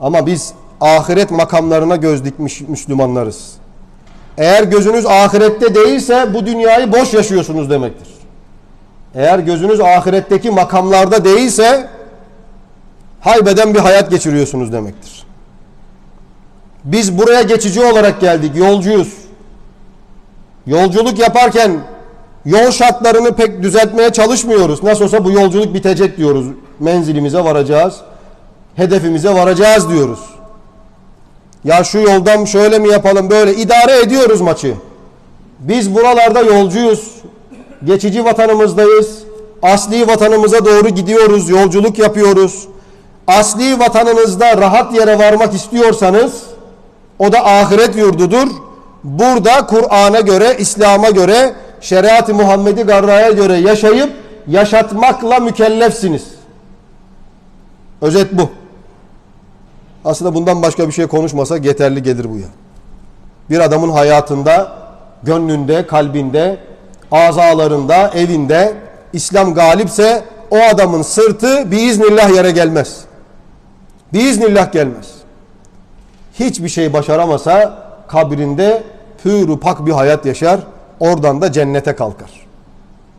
Ama biz ahiret makamlarına göz dikmiş Müslümanlarız. Eğer gözünüz ahirette değilse bu dünyayı boş yaşıyorsunuz demektir. Eğer gözünüz ahiretteki makamlarda değilse haybeden bir hayat geçiriyorsunuz demektir. Biz buraya geçici olarak geldik, yolcuyuz. Yolculuk yaparken yol şartlarını pek düzeltmeye çalışmıyoruz. Nasıl olsa bu yolculuk bitecek diyoruz. Menzilimize varacağız, hedefimize varacağız diyoruz. Ya şu yoldan şöyle mi yapalım böyle idare ediyoruz maçı. Biz buralarda yolcuyuz. Geçici vatanımızdayız. Asli vatanımıza doğru gidiyoruz, yolculuk yapıyoruz. Asli vatanınızda rahat yere varmak istiyorsanız o da ahiret yurdudur. Burada Kur'an'a göre, İslam'a göre, şeriat-ı Muhammed'i garraya göre yaşayıp yaşatmakla mükellefsiniz. Özet bu. Aslında bundan başka bir şey konuşmasak yeterli gelir bu ya. Bir adamın hayatında, gönlünde, kalbinde, azalarında, evinde İslam galipse o adamın sırtı biiznillah yere gelmez. Biiznillah gelmez. Hiçbir şey başaramasa kabrinde pürü pak bir hayat yaşar. Oradan da cennete kalkar.